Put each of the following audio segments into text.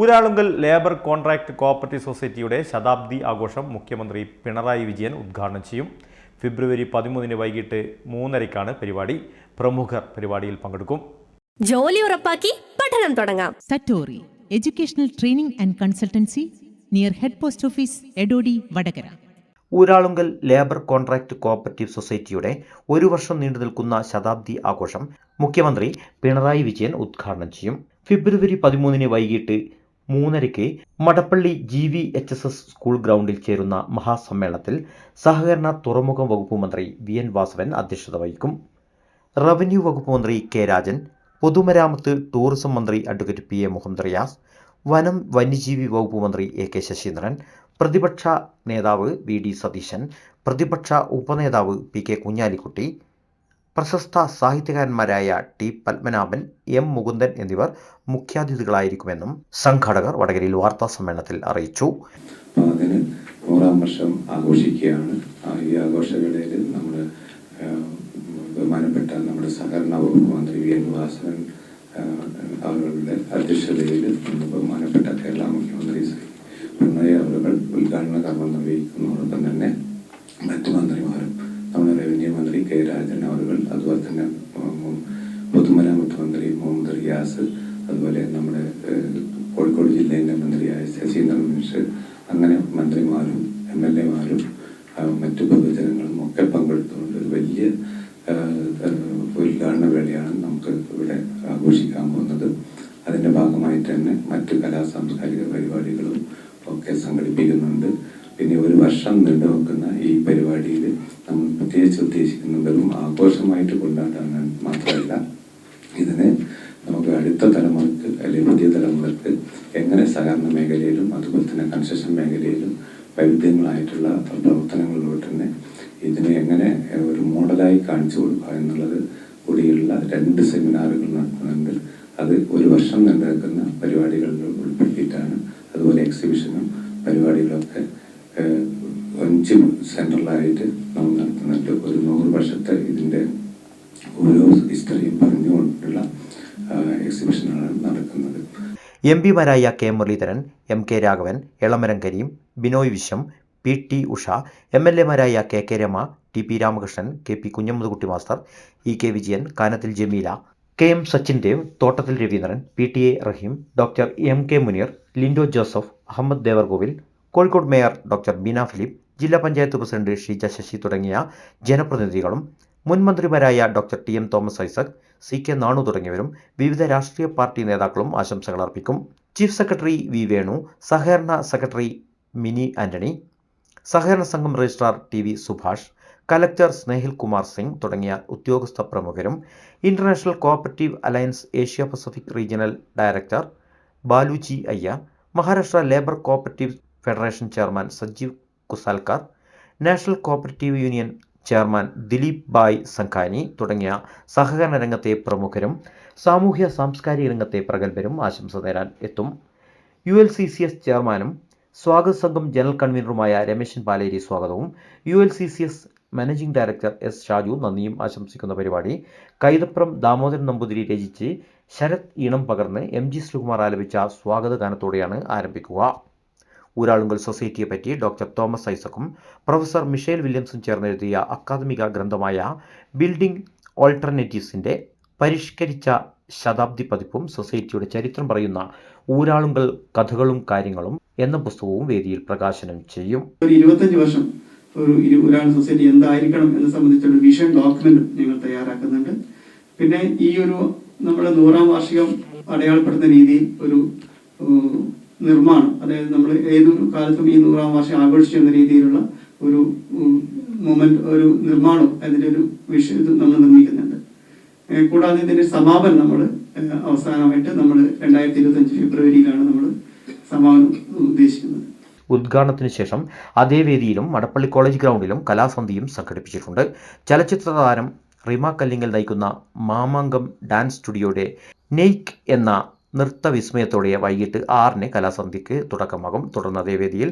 Uralungal labour contract cooperative സൊസൈറ്റിയുടെ ശതാബ്ദി ആഘോഷം മുഖ്യമന്ത്രി പിണറായി വിജയൻ ഉദ്ഘാടനം ചെയ്യും. ഫെബ്രുവരി പതിമൂന്നിന് വൈകിട്ട് മൂന്നരയ്ക്കാണ് പരിപാടി. പ്രമുഖർ പരിപാടിയിൽ പങ്കെടുക്കും. ജോലി ഉറപ്പാക്കി പഠനം തുടങ്ങാം. Satori educational training and consultancy near head post office Edodi Vadakara. Uralungal labour contract cooperative സൊസൈറ്റിയുടെ ഒരു വർഷം നീണ്ടു നിൽക്കുന്ന ശതാബ്ദി ആഘോഷം മുഖ്യമന്ത്രി പിണറായി വിജയൻ ഉദ്ഘാടനം ചെയ്യും. ഫെബ്രുവരി പതിമൂന്നിന് വൈകിട്ട് മൂന്നരയ്ക്ക് Madappally G V H S S school ഗ്രൗണ്ടിൽ ചേരുന്ന മഹാസമ്മേളനത്തിൽ സഹകരണ തുറമുഖ വകുപ്പ് മന്ത്രി വി എൻ വാസവൻ അധ്യക്ഷത വഹിക്കും. റവന്യൂ വകുപ്പ് മന്ത്രി കെ രാജൻ പൊതുമരാമത്ത് ടൂറിസം മന്ത്രി advocate P A Muhammad Riyas വനം വന്യജീവി വകുപ്പ് മന്ത്രി എ കെ ശശീന്ദ്രൻ പ്രതിപക്ഷ നേതാവ് വി ഡി സതീശൻ പ്രതിപക്ഷ ഉപനേതാവ് പി കെ കുഞ്ഞാലിക്കുട്ടി പ്രശസ്ത സാഹിത്യകാരന്മാരായ ടി പത്മനാഭൻ എം മുകുന്ദൻ എന്നിവർ മുഖ്യാതിഥികളായിരിക്കുമെന്നും സംഘാടകർ വടകരയിൽ വാർത്താ സമ്മേളനത്തിൽ അറിയിച്ചു. അതിന് നൂറാം വർഷം ആഘോഷിക്കുകയാണ്. ഈ ആഘോഷവേളയിൽ നമ്മൾ ബഹുമാനപ്പെട്ട നമ്മുടെ സഹകരണ വകുപ്പ് മന്ത്രി വി. എൻ വാസവൻ അവരുടെ അധ്യക്ഷതയിൽ ബഹുമാനപ്പെട്ട കേരള മുഖ്യമന്ത്രി ശ്രീ പിണറായി അവരുകൾ ഉദ്ഘാടന കർമ്മം നിർവഹിക്കുന്നതോടൊപ്പം പൊതുമരാമത്ത് മന്ത്രി മുഹമ്മദ് റിയാസ് അതുപോലെ നമ്മുടെ കോഴിക്കോട് ജില്ലയിലെ മന്ത്രിയായ ശശീന്ദ്രൻ മിഷ് അങ്ങനെ മന്ത്രിമാരും എം എൽ എമാരും മറ്റു പൊതുജനങ്ങളും ഒക്കെ പങ്കെടുത്തുകൊണ്ട് ഒരു വലിയ ഉദ്ഘാടന വേളയാണ് നമുക്ക് ഇവിടെ ആഘോഷിക്കാൻ പോകുന്നത്. അതിന്റെ ഭാഗമായി തന്നെ മറ്റു കലാ സാംസ്കാരിക പരിപാടികളും ഒക്കെ സംഘടിപ്പിക്കുന്നുണ്ട്. പിന്നെ ഒരു വർഷം നീണ്ടു നിൽക്കുന്ന ഈ പരിപാടിയിൽ നമ്മൾ പ്രത്യേകിച്ച് ഉദ്ദേശിക്കുന്നത് ആഘോഷമായിട്ട് കൊണ്ടാടാൻ മാത്രമല്ല ഇതിനെ നമുക്ക് അടുത്ത തലമുറയ്ക്ക് അല്ലെങ്കിൽ പുതിയ തലമുറയ്ക്ക് എങ്ങനെ സഹകരണ മേഖലയിലും അതുപോലെ തന്നെ കൺസ്ട്രക്ഷൻ മേഖലയിലും വൈവിധ്യങ്ങളായിട്ടുള്ള പ്രവർത്തനങ്ങളിലൂടെ തന്നെ ഇതിനെ എങ്ങനെ ഒരു മോഡലായി കാണിച്ചു കൊടുക്കുക എന്നുള്ളത് കൂടിയുള്ള രണ്ട് സെമിനാറുകൾ നടത്തുന്നുണ്ട് അത് ഒരു വർഷം നിലനിൽക്കുന്ന നിൽക്കുന്ന പരിപാടികളിൽ ഉൾപ്പെടുത്തിയിട്ടാണ്. അതുപോലെ എക്സിബിഷനും പരിപാടികളൊക്കെ അഞ്ച് സെൻട്രലായിട്ട് നമ്മൾ നടത്തുന്നുണ്ട്. ഒരു നൂറ് വർഷത്തെ ഇതിന്റെ ഓരോ ഹിസ്റ്ററിയും പറഞ്ഞുകൊണ്ടുള്ള എക്സിബിഷനാണ് നടക്കുന്നത്. M പിമാരായ K Muraleedharan M K Raghavan Elamaram Kareem Binoy Viswam P T Usha M L എമാരായ K K Rema T P Ramakrishnan K P Kunhammedkutty master E K Vijayan Kanathil Jameela K M Sachin Dev Thottathil Raveendran P T A Rahim doctor M K Muneer Linto Joseph Ahammed Devarkovil Kozhikode mayor doctor Beena Philip ജില്ലാ panchayat president Sheeja Sasi തുടങ്ങിയ ജനപ്രതിനിധികളും മുൻ മന്ത്രിമാരായ doctor T M Thomas Isaac C K Nanu തുടങ്ങിയവരും വിവിധ രാഷ്ട്രീയ party നേതാക്കളും ആശംസകൾ അർപ്പിക്കും. ചീഫ് സെക്രട്ടറി വി വേണു സഹകരണ സെക്രട്ടറി മിനി ആന്റണി സഹകരണ സംഘം registrar T V Subhash collector Snehil Kumar Singh തുടങ്ങിയ ഉദ്യോഗസ്ഥ പ്രമുഖരും international cooperative alliance Asia Pacific regional director Baluji Iyer Maharashtra labour cooperative federation chairman Sajeev Kusalkar national cooperative union chairman Dilip Bhai Sanghani തുടങ്ങിയ സഹകരണ രംഗത്തെ പ്രമുഖരും സാമൂഹ്യ സാംസ്കാരിക രംഗത്തെ പ്രഗത്ഭരും ആശംസ നേരാൻ എത്തും. U L C C S ചെയർമാനും സ്വാഗത സംഘം ജനറൽ കൺവീനറുമായ രമേശൻ പാലേരി സ്വാഗതവും. U L C C S managing director S Shaju നന്ദിയും ആശംസിക്കുന്ന പരിപാടി. കൈതപ്രം ദാമോദരൻ നമ്പൂതിരി രചിച്ച് ശരത് ഈണം പകർന്ന് എം ജി ശ്രീകുമാർ ആലപിച്ച സ്വാഗത ഗാനത്തോടെയാണ് ആരംഭിക്കുക. ഊരാളുങ്കൽ സൊസൈറ്റിയെ പറ്റി ഡോക്ടർ തോമസ് ഐസക്കും പ്രൊഫസർ മിഷേൽ വില്യംസും ചേർന്നെഴുതിയ അക്കാദമിക ഗ്രന്ഥമായ ബിൽഡിംഗ് ഓൾട്ടർനേറ്റീവ്സിന്റെ പരിഷ്കരിച്ച ശതാബ്ദി പതിപ്പും സൊസൈറ്റിയുടെ ചരിത്രം പറയുന്ന ഊരാളുങ്കൽ കഥകളും കാര്യങ്ങളും എന്ന പുസ്തകവും വേദിയിൽ പ്രകാശനം ചെയ്യും. ഒരു ഇരുപത്തഞ്ച് വർഷം ഒരു ഒരാൾ സൊസൈറ്റി എന്തായിരിക്കണം എന്ന് സംബന്ധിച്ചുള്ള വിഷൻ ഡോക്യുമെന്റ് ഞങ്ങൾ തയ്യാറാക്കുന്നുണ്ട്. പിന്നെ ഈ ഒരു നമ്മുടെ നൂറാം വാർഷികം അടയാളപ്പെടുത്തുന്ന രീതിയിൽ ഒരു നിർമ്മാണം അതായത് നമ്മൾ ഏതൊരു കാലത്തും ഈ നൂറാം വർഷം ആഘോഷിച്ചു എന്ന രീതിയിലുള്ള ഒരു മൊമെന്റ് ഒരു നിർമ്മാണം അതിന്റെ ഒരു വിഷയം നമ്മൾ നിർമ്മിക്കുന്നുണ്ട്. കൂടാതെ ഇതിന്റെ സമാപനം നമ്മൾ അവസാനമായിട്ട് നമ്മൾ രണ്ടായിരത്തി ഇരുപത്തഞ്ച് ഫെബ്രുവരിയിലാണ് നമ്മൾ സമാപനം ഉദ്ദേശിക്കുന്നത്. ഉദ്ഘാടനത്തിന് ശേഷം അതേ വേദിയിലും മടപ്പള്ളി കോളേജ് ഗ്രൗണ്ടിലും കലാസന്ധിയും സംഘടിപ്പിച്ചിട്ടുണ്ട്. ചലച്ചിത്ര താരം റിമ കല്ലിങ്ങൽ നയിക്കുന്ന മാമാങ്കം ഡാൻസ് സ്റ്റുഡിയോയുടെ നെയ്ക്ക് എന്ന നൃത്തവിസ്മയത്തോടെ വൈകിട്ട് ആറിന് കലാസന്ധിക്ക് തുടക്കമാകും. തുടർന്ന് അതേ വേദിയിൽ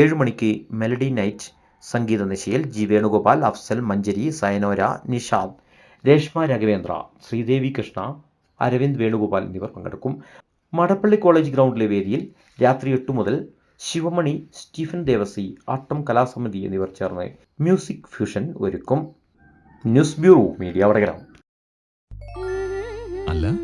ഏഴ് മണിക്ക് മെലഡി നൈറ്റ് സംഗീത നിശയിൽ ജി വേണുഗോപാൽ അഫ്സൽ മഞ്ജരി സയനോര നിഷാദ് രേഷ്മ രാഘവേന്ദ്ര ശ്രീദേവി കൃഷ്ണ അരവിന്ദ് വേണുഗോപാൽ എന്നിവർ പങ്കെടുക്കും. മടപ്പള്ളി കോളേജ് ഗ്രൗണ്ടിലെ വേദിയിൽ രാത്രി എട്ട് മുതൽ ശിവമണി സ്റ്റീഫൻ ദേവസി ആട്ടം കലാസമിതി എന്നിവർ ചേർന്ന് മ്യൂസിക് ഫ്യൂഷൻ ഒരുക്കും. News bureau media Vadakara.